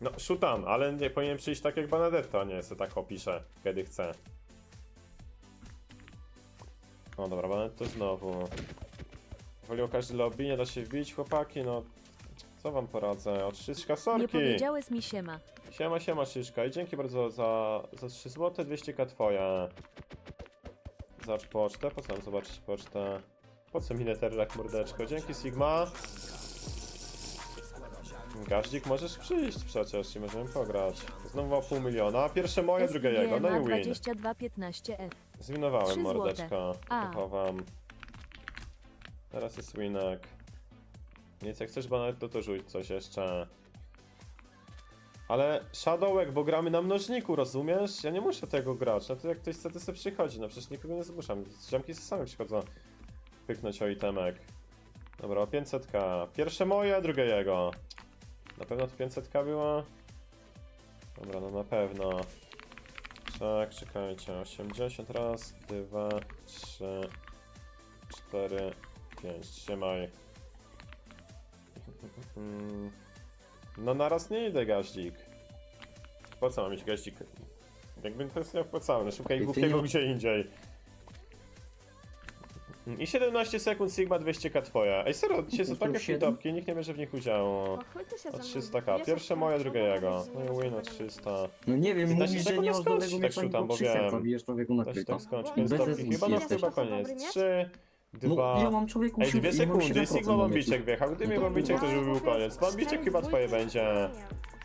No, szutam, ale nie powinien przyjść tak jak Banadetto, a nie se tak opiszę, kiedy chce. O dobra, Banadetto znowu. Wolił każdy lobby, nie da się wbić, chłopaki, no... Co wam poradzę? Od Szyszka Nie sorki! powiedziałeś mi siema. Siema, siema Szyszka i dzięki bardzo za, za 3 zł, 200k twoja. Zacz pocztę, po co mam zobaczyć pocztę? Po co mi Netherrack, mordeczko? Dzięki Sigma. Gaździk, możesz przyjść przecież i możemy pograć. Znowu o pół miliona. Pierwsze moje, drugie jego, no i win. 2215F. Zwinowałem Trzy. A. Teraz jest winek. Więc jak chcesz banetto, to rzuć coś jeszcze. Ale Shadowek, bo gramy na mnożniku, rozumiesz? Ja nie muszę tego grać. No to jak ktoś chce, to sobie przychodzi. No przecież nikogo nie zmuszam. Ziomki same przychodzą pyknąć o itemek. Dobra, o 500k. Pierwsze moje, drugie jego. Na pewno to 500k było? Dobra, no na pewno. Tak, czekajcie. 80 raz, 2, 3, 4, 5. Trzymaj. Mm. No naraz nie idę gaździk. Po co mam mieć gaździk? Jakby to jest nieopłacalne. Szukaj głupiego gdzie indziej. I 17 sekund Sigma 200k twoja. Ej serio, dzisiaj są takie fitopki, nikt nie bierze w nich udziału. Pochwyty się O ze mną. 300k. Jest Pierwsze moje, drugie jego. No i win o 300. No nie wiem, 15 mówisz, że sekund nie masz dolnego skończy, mnie tak szukam, bo wiem. zabijesz na To się kryto. tak skończy. Bez stopni. sensu Chyba no chyba koniec. Dobry miecz? 3, No 2. ja mam człowieku Ej, dwie sekundy, 7% Sigma meczu. wjechał. Gdyby No to Bambiczek to już by był koniec. Bambiczek cztery chyba twoje będzie.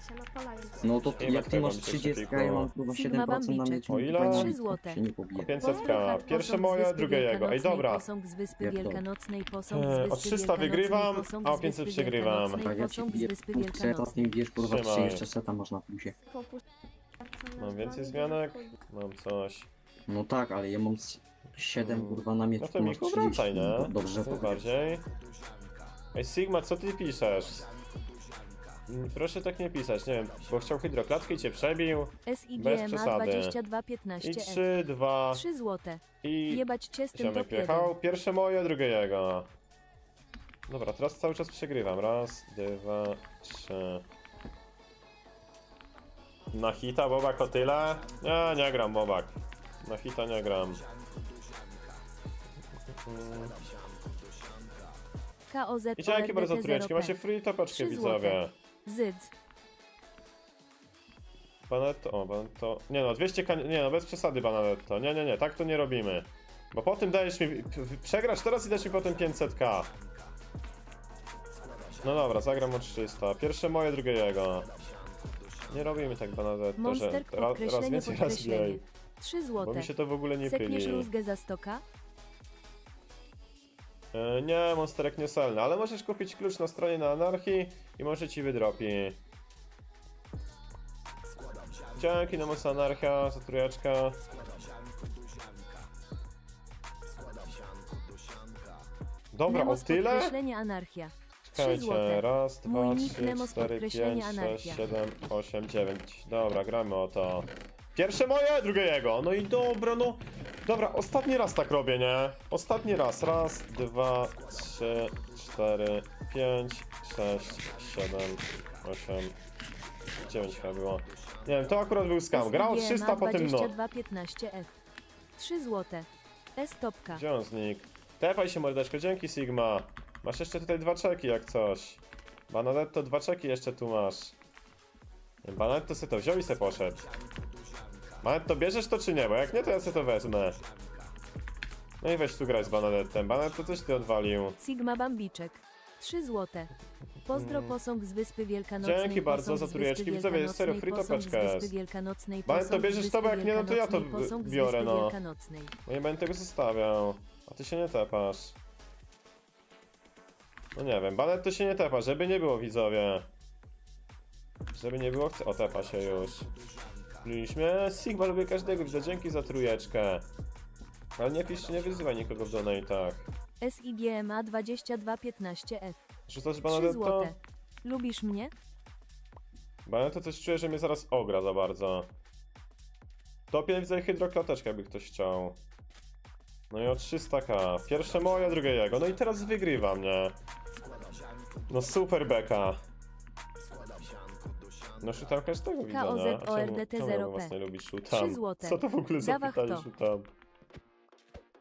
Się napalają. No to Nie jak ty masz Bambiczek 30, szybkiego. ja mam kurwa Sigma 7% na Bambiczek. O ile? Trzy złote. się nie pobije. 500k. Pierwsze moje, drugie jego. Ej, dobra. Posąg z Wyspy? Wielkanocnej, posąg z E, Wyspy o 300 wygrywam, Wielkanocnej, a o posąg z 500 Wyspy przegrywam. Wielkanocnej, Tak, ja ci posąg z biję Wyspy Wielkanocnej. nie bierz kurwa 3 Trzymaj. jeszcze seta masz na plusie. Mam więcej zmianek? Mam coś. No tak, ale ja mam z 7 Mm. kurwa na mieczu, No to masz Michu 30. wracaj, nie? Dobrze, to Najbardziej. Ej, Sigma, co ty piszesz? Mm, Proszę tak nie pisać, nie wiem, bo chciał hydroklatkę i cię przebił. Bez SIGMA przesady. 2215 I F. 3, 2 3 złote. i... Jebać cię z tym Ziomek top 1. wjechał. Pierwsze moje, drugie jego. Dobra, teraz cały czas przegrywam. Raz, dwa, trzy. Na hita Bobak o tyle? Nie, nie gram Bobak. Na hita nie gram. KOZ I dzięki bardzo trójeczki, 0P. macie free topeczkę Trzy widzowie. Zydz. Banetto, o, banetto. Nie no, 200 k. Nie no, bez przesady banetto. Nie, nie, nie, tak to nie robimy. Bo potem dajesz mi. Przegrasz teraz i dasz mi potem 500k. No dobra, zagram o 300. Pierwsze moje, drugie jego. Nie robimy tak banetto, że Monster ra, raz podkreślenie więcej, raz podkreślenie. mniej. 3 Bo złote. mi się to w ogóle nie Sekniesz pyli. rózgę za stoka? E, Nie, monsterek nieselny, ale możesz kupić klucz na stronie na anarchii i może ci wydropi. Dzięki na moc anarchia, za trójeczkę. Dobra, o Nemos tyle? podkreślenie anarchia. 3 Czekajcie, złote. raz, dwa, nick trzy, Nemos cztery, podkreślenie pięć, anarchia. sześć, siedem, osiem, dziewięć. Dobra, gramy o to. Pierwsze moje, drugie jego. No i dobra, no. Dobra, ostatni raz tak robię, nie? Ostatni raz. Raz, dwa, trzy, cztery, pięć, sześć, siedem, osiem, dziewięć chyba było. Nie wiem, to akurat był skam. Grał o 300, potem no. 2215F. 3 złote. S-topka. Gdzie on znikł? Tepaj się mordeczko, dzięki Sigma. Masz jeszcze tutaj dwa czeki jak coś. Bananetto dwa czeki jeszcze tu masz. Bananetto se to wziął i se poszedł. Bananetto bierzesz to czy nie? Bo jak nie to ja se to wezmę. No i weź tu grać z Bananettem. Bananetto coś ty odwalił. Sigma Bambiczek. 3 złote. Pozdro posąg z Wyspy Wielkanocnej. Dzięki bardzo za trójeczki. Widzowie, serio, free topeczka jest. Wielkanocnej, Bane, to bierzesz to, bo jak nie, no to ja to biorę, no. Bo nie będę tego zostawiał. A ty się nie tepasz. No nie wiem, Banetto się nie tepa, żeby nie było widzowie. Żeby nie było, chcę... O, tepa się już. Mieliśmy Sigma, lubię każdego, widzę, dzięki za trójeczkę. Ale nie pisz, nie wyzywaj nikogo w donate'ach. SIGMA 2215F. Rzucasz 3 Banetto? złote. Lubisz mnie? Banetto coś czuję, że mnie zaraz ogra za bardzo. Topię widzę hydroklateczkę, jakby ktoś chciał. No i o 300k. Pierwsze moje, drugie jego. No i teraz wygrywa mnie. No super beka. No shootam każdego widzę, nie? A czemu- czemu 0P? własnie lubisz shootam? 3 złote. Co to w ogóle za Dawach pytanie to. shootam?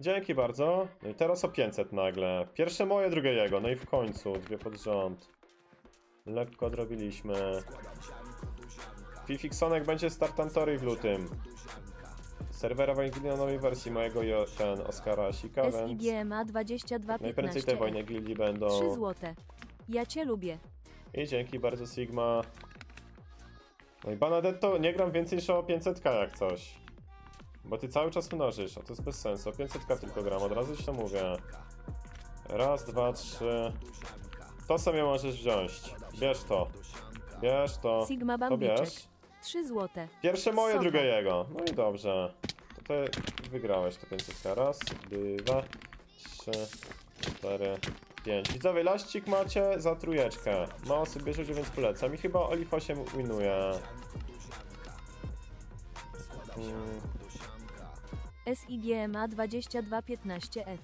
Dzięki bardzo. No i teraz o 500 nagle. Pierwsze moje, drugie jego. No i w końcu, dwie pod rząd. Lekko odrobiliśmy. Fifixonek będzie Startantory w lutym. Serwera Wanglia nowej wersji mojego i o- ten Oskara Sika, więc SIGMA 2215 najprędzej te wojny gildii będą. 3 złote. Ja cię lubię. I dzięki bardzo Sigma. No i Banadetto, nie gram więcej niż o 500k jak coś. Bo ty cały czas mnożysz, a to jest bez sensu. O 500k tylko gram, od razu ci to mówię. Raz, dwa, trzy. To sobie możesz wziąć. Bierz to. Bierz to. Sigma To Bambiczek. bierz. 3 złote. Pierwsze moje, drugie jego. No i dobrze. To ty wygrałeś to 500k. Raz, dwa, trzy, cztery, pięć. Widzowie, laścik macie za trójeczkę. Mało sobie bierzecie, więc polecam. I chyba Olif 8 winuje. Mm, SIGMA 2215F.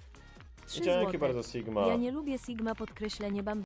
3 Dzięki złote. bardzo Sigma. Ja nie lubię Sigma podkreślenie Bambiczek.